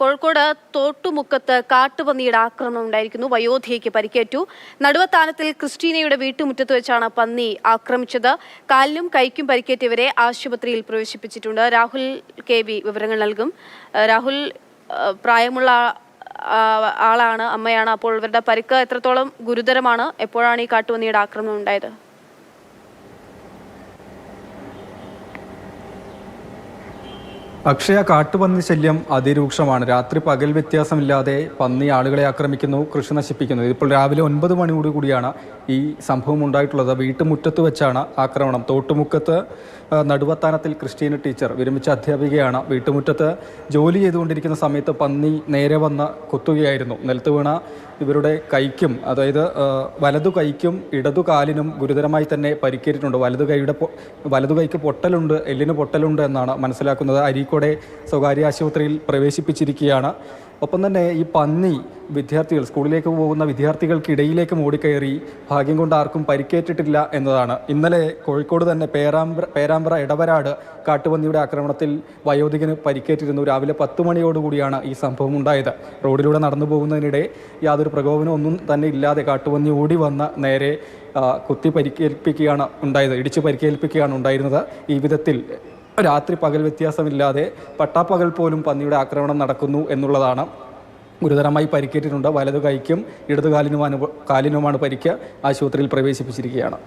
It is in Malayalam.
കോഴിക്കോട് തോട്ടുമുക്കത്ത് കാട്ടുപന്നിയുടെ ആക്രമണം ഉണ്ടായിരിക്കുന്നു. വയോധികയ്ക്ക് പരിക്കേറ്റു. നടുവത്താനത്തിൽ ക്രിസ്റ്റീനയുടെ വീട്ടുമുറ്റത്ത് വെച്ചാണ് പന്നി ആക്രമിച്ചത്. കാലിനും കൈക്കും പരിക്കേറ്റവരെ ആശുപത്രിയിൽ പ്രവേശിപ്പിച്ചിട്ടുണ്ട്. രാഹുൽ കെ വിവരങ്ങൾ നൽകും. രാഹുൽ പ്രായമുള്ള ആളാണ് അമ്മയാണ്. അപ്പോൾ ഇവരുടെ പരിക്ക് എത്രത്തോളം ഗുരുതരമാണ്? എപ്പോഴാണ് ഈ കാട്ടുപന്നിയുടെ ആക്രമണം ഉണ്ടായത്? അക്ഷയ കാട്ടുപന്നി ശല്യം അതിരൂക്ഷമാണ്. രാത്രി പകൽ വ്യത്യാസമില്ലാതെ പന്നി ആളുകളെ ആക്രമിക്കുന്നു കൃഷി നശിപ്പിക്കുന്നു. ഇപ്പോൾ രാവിലെ ഒൻപത് മണിയോട് കൂടിയാണ് ഈ സംഭവം ഉണ്ടായിട്ടുള്ളത്. വീട്ടുമുറ്റത്ത് വെച്ചാണ് ആക്രമണം. തോട്ടുമുക്കത്ത് നടുവത്താനത്തിൽ ക്രിസ്റ്റീന ടീച്ചർ വിരമിച്ച അധ്യാപികയാണ് വീട്ടുമുറ്റത്ത് ജോലി ചെയ്തുകൊണ്ടിരിക്കുന്ന സമയത്ത് പന്നി നേരെ വന്ന് കുത്തുകയായിരുന്നു. നിലത്ത് വീണ ഇവരുടെ കൈക്കും അതായത് വലതു കൈക്കും ഇടതു കാലിനും ഗുരുതരമായി തന്നെ പരിക്കേറ്റിട്ടുണ്ട്. വലതു കൈയുടെ വലതു കൈക്ക് പൊട്ടലുണ്ട് എല്ലിന് പൊട്ടലുണ്ട് എന്നാണ് മനസ്സിലാക്കുന്നത്. അരീക്കോടെ സ്വകാര്യ ആശുപത്രിയിൽ പ്രവേശിപ്പിച്ചിരിക്കുകയാണ്. ഒപ്പം തന്നെ ഈ പന്നി വിദ്യാർത്ഥികൾ സ്കൂളിലേക്ക് പോകുന്ന വിദ്യാർത്ഥികൾക്കിടയിലേക്ക് മൂടിക്കയറി ഭാഗ്യം കൊണ്ട് ആർക്കും പരിക്കേറ്റിട്ടില്ല എന്നതാണ്. ഇന്നലെ കോഴിക്കോട് തന്നെ പേരാമ്പ്ര പേരാമ്പ്ര ഇടവരാട് കാട്ടുപന്നിയുടെ ആക്രമണത്തിൽ വയോധികന് പരിക്കേറ്റിരുന്നു. രാവിലെ പത്ത് മണിയോടുകൂടിയാണ് ഈ സംഭവം ഉണ്ടായത്. റോഡിലൂടെ നടന്നു പോകുന്നതിനിടെ യാതൊരു പ്രകോപനം ഒന്നും തന്നെ ഇല്ലാതെ കാട്ടുപന്നി ഓടി വന്ന് നേരെ കുത്തി പരിക്കേൽപ്പിക്കുകയാണ് ഉണ്ടായത് ഇടിച്ച് പരിക്കേൽപ്പിക്കുകയാണ് ഉണ്ടായിരുന്നത്. ഈ വിധത്തിൽ രാത്രി പകൽ വ്യത്യാസമില്ലാതെ പട്ടാപ്പകൽ പോലും പന്നിയുടെ ആക്രമണം നടക്കുന്നു എന്നുള്ളതാണ് ഗുരുതരമായി പരിക്കേറ്റിട്ടുണ്ട്. വലതു കൈക്കും ഇടതു കാലിനുമാണ് കാലിനുമാണ് പരിക്ക് ആശുപത്രിയിൽ പ്രവേശിപ്പിച്ചിരിക്കുകയാണ്.